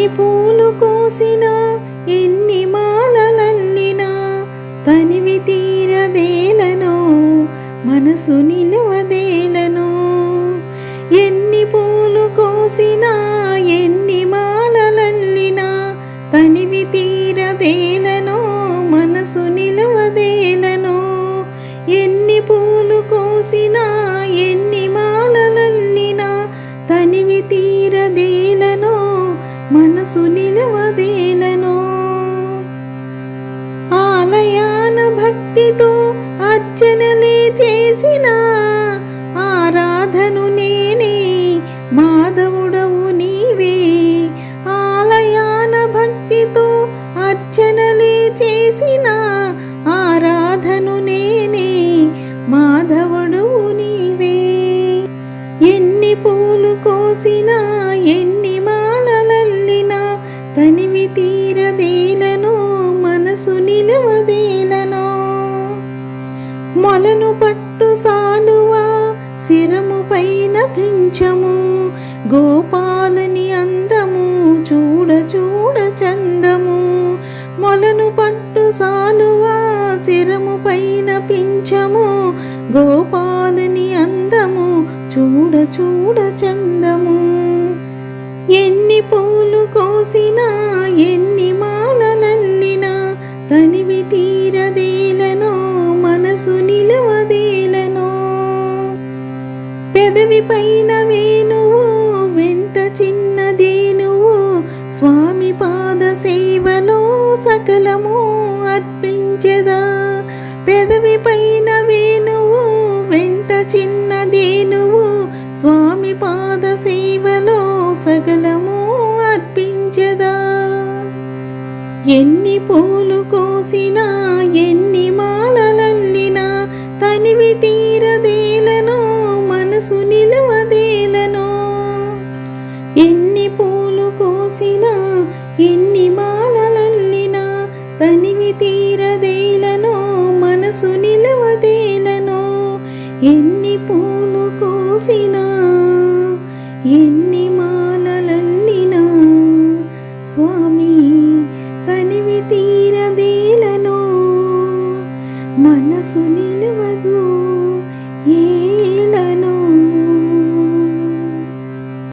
ఎన్ని పూలు కోసినా ఎన్ని మాలలల్లినా తనివి తీరదేలను మనసు నిలవదేలను ఎన్ని పూలు కోసినా ఎన్ని మనసు నిలవదేలను ఆలయాన భక్తితో అర్చనలే చేసిన ఆరాధను నేనే మాధవుడవు నీవే. ఆలయాన భక్తితో అర్చనలే చేసిన ఆరాధను నేనే మాధవుడవు నీవే. ఎన్ని పూలు కోసినా ఎన్ని తనివి తీరదేలను మనసు నిలవదేలను మొలను పట్టు సాలువా శిరము పైన పెంచము. గోపాలని అందము చూడ చూడ చందము. మొలను పట్టు సాలువా శిరము పైన పించము. గోపాలని అందము చూడ చూడ చందము. ఎన్ని పూలు కోసినా ఎన్ని మాలలల్లినా తనివి తీరదేలనో మనసు నిలవదేలనో పెదవి పైన వేణువు వెంట చిన్నదేనువు స్వామి పాద సేవలో సకలము అర్పించదా. పెదవి పైన వేణువు పాద సేవలో సగలము అర్పించదా. ఎన్ని పూలు కోసినా ఎన్ని మాలలల్లినా తనివి తీరదేలను మనసు నిలవదేలను. ఎన్ని పూలు కోసినా ఎన్ని మాలలల్లినా తనివి తీరదేలను మనసు నిలవదేలను. ఎన్ని పూలు కోసినా ఎన్ని మాలలన్నినా స్వామి తనివి తీరదేలను మనసు నిలవదు